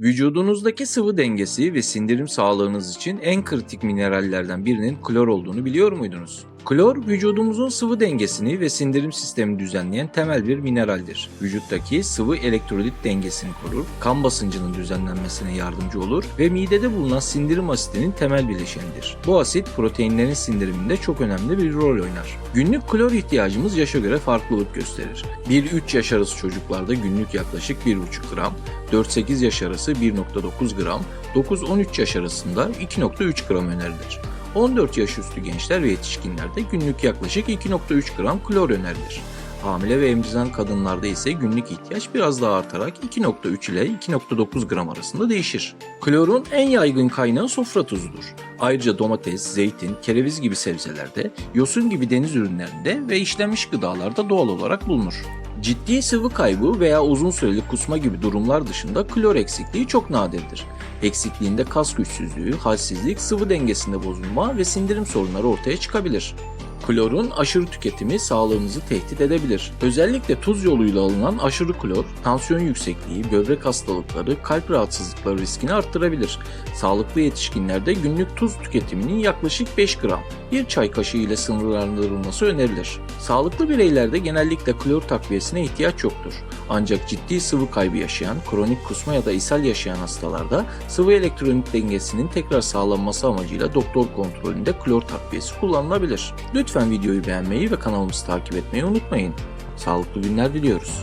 Vücudunuzdaki sıvı dengesi ve sindirim sağlığınız için en kritik minerallerden birinin klor olduğunu biliyor muydunuz? Klor, vücudumuzun sıvı dengesini ve sindirim sistemini düzenleyen temel bir mineraldir. Vücuttaki sıvı elektrolit dengesini korur, kan basıncının düzenlenmesine yardımcı olur ve midede bulunan sindirim asitinin temel bileşenidir. Bu asit proteinlerin sindiriminde çok önemli bir rol oynar. Günlük klor ihtiyacımız yaşa göre farklılık gösterir. 1-3 yaş arası çocuklarda günlük yaklaşık 1,5 gram, 4-8 yaş arası 1.9 gram, 9-13 yaş arasında 2.3 gram önerilir. 14 yaş üstü gençler ve yetişkinlerde günlük yaklaşık 2.3 gram klor önerilir. Hamile ve emziren kadınlarda ise günlük ihtiyaç biraz daha artarak 2.3 ile 2.9 gram arasında değişir. Klorun en yaygın kaynağı sofra tuzudur. Ayrıca domates, zeytin, kereviz gibi sebzelerde, yosun gibi deniz ürünlerinde ve işlenmiş gıdalarda doğal olarak bulunur. Ciddi sıvı kaybı veya uzun süreli kusma gibi durumlar dışında klor eksikliği çok nadirdir. Eksikliğinde kas güçsüzlüğü, halsizlik, sıvı dengesinde bozulma ve sindirim sorunları ortaya çıkabilir. Klorun aşırı tüketimi sağlığımızı tehdit edebilir. Özellikle tuz yoluyla alınan aşırı klor, tansiyon yüksekliği, böbrek hastalıkları, kalp rahatsızlıkları riskini arttırabilir. Sağlıklı yetişkinlerde günlük tuz tüketiminin yaklaşık 5 gram, bir çay kaşığı ile sınırlandırılması önerilir. Sağlıklı bireylerde genellikle klor takviyesine ihtiyaç yoktur. Ancak ciddi sıvı kaybı yaşayan, kronik kusma ya da ishal yaşayan hastalarda sıvı elektrolit dengesinin tekrar sağlanması amacıyla doktor kontrolünde klor takviyesi kullanılabilir. Lütfen videoyu beğenmeyi ve kanalımızı takip etmeyi unutmayın. Sağlıklı günler diliyoruz.